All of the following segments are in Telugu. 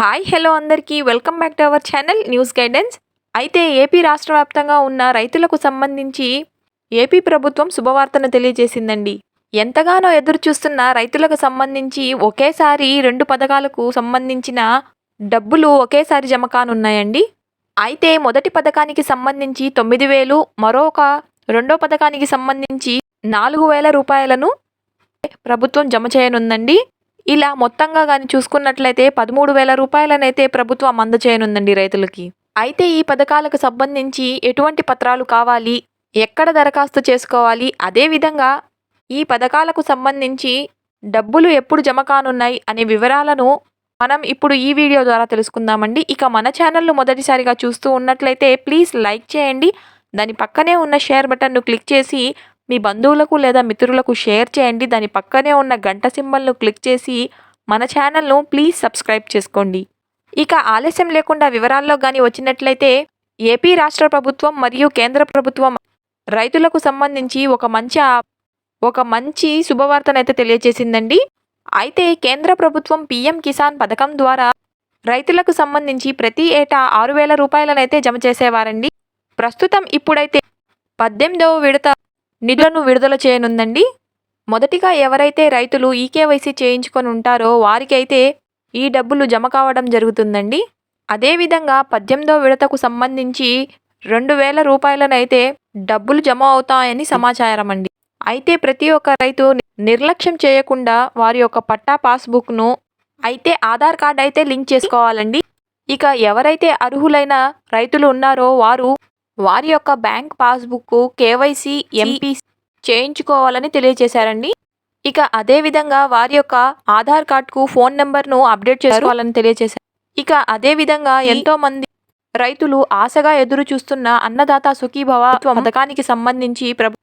హాయ్ హలో అందరికీ. Welcome back to our channel news guidance. అయితే ఏపీ రాష్ట్ర వ్యాప్తంగా ఉన్న రైతులకు సంబంధించి ఏపీ ప్రభుత్వం శుభవార్తను తెలియజేసిందండి. ఎంతగానో ఎదురు చూస్తున్న రైతులకు సంబంధించి ఒకేసారి రెండు పథకాలకు సంబంధించిన డబ్బులు ఒకేసారి జమ కానున్నాయండి. అయితే మొదటి పథకానికి సంబంధించి తొమ్మిది వేలు మరొక రెండో పథకానికి సంబంధించి నాలుగు వేల రూపాయలను ప్రభుత్వం జమ చేయనుందండి. ఇలా మొత్తంగా కానీ చూసుకున్నట్లయితే పదమూడు వేల రూపాయలనైతే ప్రభుత్వం అందజేయనుందండి రైతులకి. అయితే ఈ పథకాలకు సంబంధించి ఎటువంటి పత్రాలు కావాలి ఎక్కడ దరఖాస్తు చేసుకోవాలి అదేవిధంగా ఈ పథకాలకు సంబంధించి డబ్బులు ఎప్పుడు జమ కానున్నాయి అనే వివరాలను మనం ఇప్పుడు ఈ వీడియో ద్వారా తెలుసుకుందామండి. ఇక మన ఛానల్ను మొదటిసారిగా చూస్తూ ఉన్నట్లయితే ప్లీజ్ లైక్ చేయండి. దాని పక్కనే ఉన్న షేర్ బటన్ను క్లిక్ చేసి మీ బంధువులకు లేదా మిత్రులకు షేర్ చేయండి. దాని పక్కనే ఉన్న గంట సింబల్ను క్లిక్ చేసి మన ఛానల్ను ప్లీజ్ సబ్స్క్రైబ్ చేసుకోండి. ఇక ఆలస్యం లేకుండా వివరాల్లో కానీ వచ్చినట్లయితే ఏపీ రాష్ట్ర ప్రభుత్వం మరియు కేంద్ర ప్రభుత్వం రైతులకు సంబంధించి ఒక మంచి ఒక మంచి శుభవార్తనైతే తెలియజేసిందండి. అయితే కేంద్ర ప్రభుత్వం పీఎం కిసాన్ పథకం ద్వారా రైతులకు సంబంధించి ప్రతి ఏటా ఆరు వేల రూపాయలనైతే జమ చేసేవారండి. ప్రస్తుతం ఇప్పుడైతే పద్దెనిమిదవ విడత నిధులను విడుదల చేయనుందండి. మొదటిగా ఎవరైతే రైతులు ఈకేవైసీ చేయించుకొని ఉంటారో వారికైతే ఈ డబ్బులు జమ కావడం జరుగుతుందండి. అదేవిధంగా పద్దెనిమిదో విడతకు సంబంధించి రెండు వేల రూపాయలనైతే డబ్బులు జమ అవుతాయని సమాచారం అండి అయితే ప్రతి ఒక్క రైతు నిర్లక్ష్యం చేయకుండా వారి యొక్క పట్టా పాస్బుక్ను అయితే ఆధార్ కార్డ్ అయితే లింక్ చేసుకోవాలండి. ఇక ఎవరైతే అర్హులైన రైతులు ఉన్నారో వారు వారి యొక్క బ్యాంక్ పాస్బుక్ కేవైసీ ఎంపీ చేయించుకోవాలని తెలియజేశారండి. ఇక అదేవిధంగా వారి యొక్క ఆధార్ కార్డ్కు ఫోన్ నెంబర్ను అప్డేట్ చేసుకోవాలని తెలియజేశారు. ఇక అదేవిధంగా ఎంతో మంది రైతులు ఆశగా ఎదురు చూస్తున్న అన్నదాత సుఖీభవ పథకానికి సంబంధించి ప్రభు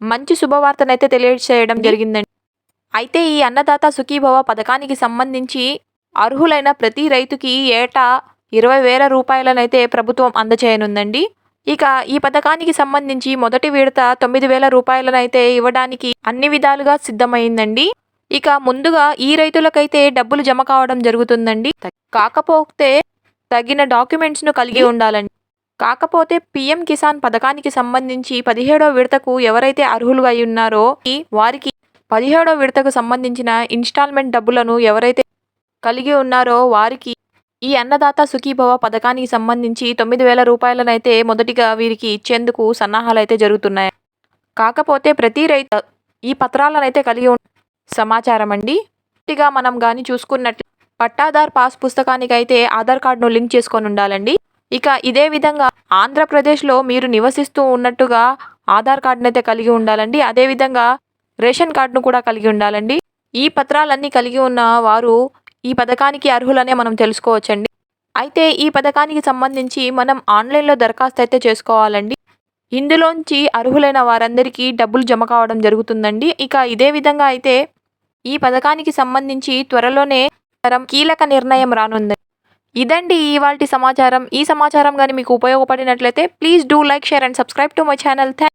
మంచి శుభవార్తనైతే తెలియజేయడం జరిగిందండి. అయితే ఈ అన్నదాత సుఖీభవ పథకానికి సంబంధించి అర్హులైన ప్రతి రైతుకి ఏటా ఇరవై వేల రూపాయలనైతే ప్రభుత్వం అందజేయనుందండి ఇక ఈ పథకానికి సంబంధించి మొదటి విడత తొమ్మిది వేల రూపాయలనైతే ఇవ్వడానికి అన్ని విధాలుగా సిద్ధమైందండి. ఇక ముందుగా ఈ రైతులకైతే డబ్బులు జమ కావడం జరుగుతుందండి. కాకపోతే తగిన డాక్యుమెంట్స్ను కలిగి ఉండాలండి. కాకపోతే పీఎం కిసాన్ పథకానికి సంబంధించి పదిహేడో విడతకు ఎవరైతే అర్హులు అయి ఉన్నారో ఈ వారికి పదిహేడో విడతకు సంబంధించిన ఇన్స్టాల్మెంట్ డబ్బులను ఎవరైతే కలిగి ఉన్నారో వారికి ఈ అన్నదాత సుఖీభవ పథకానికి సంబంధించి తొమ్మిది వేల రూపాయలనైతే మొదటిగా వీరికి ఇచ్చేందుకు సన్నాహాలు అయితే జరుగుతున్నాయి. కాకపోతే ప్రతి రైతు ఈ పత్రాలనైతే కలిగి సమాచారం అండి పూర్తిగా మనం కానీ చూసుకున్నట్లు పట్టాదార్ పాస్ పుస్తకానికైతే ఆధార్ కార్డును లింక్ చేసుకొని ఉండాలండి. ఇక ఇదే విధంగా ఆంధ్రప్రదేశ్లో మీరు నివసిస్తూ ఉన్నట్టుగా ఆధార్ కార్డును అయితే కలిగి ఉండాలండి. అదేవిధంగా రేషన్ కార్డును కూడా కలిగి ఉండాలండి. ఈ పత్రాలన్నీ కలిగి ఉన్న వారు ఈ పథకానికి అర్హులనే మనం తెలుసుకోవచ్చండి. అయితే ఈ పథకానికి సంబంధించి మనం ఆన్లైన్లో దరఖాస్తు అయితే చేసుకోవాలండి. ఇందులోంచి అర్హులైన వారందరికీ డబ్బులు జమ కావడం జరుగుతుందండి. ఇక ఇదే విధంగా అయితే ఈ పథకానికి సంబంధించి త్వరలోనే తరం కీలక నిర్ణయం రానుంది ఇదండి ఇవాళ సమాచారం. ఈ సమాచారం కానీ మీకు ఉపయోగపడినట్లయితే please do like share and subscribe to my channel. Thank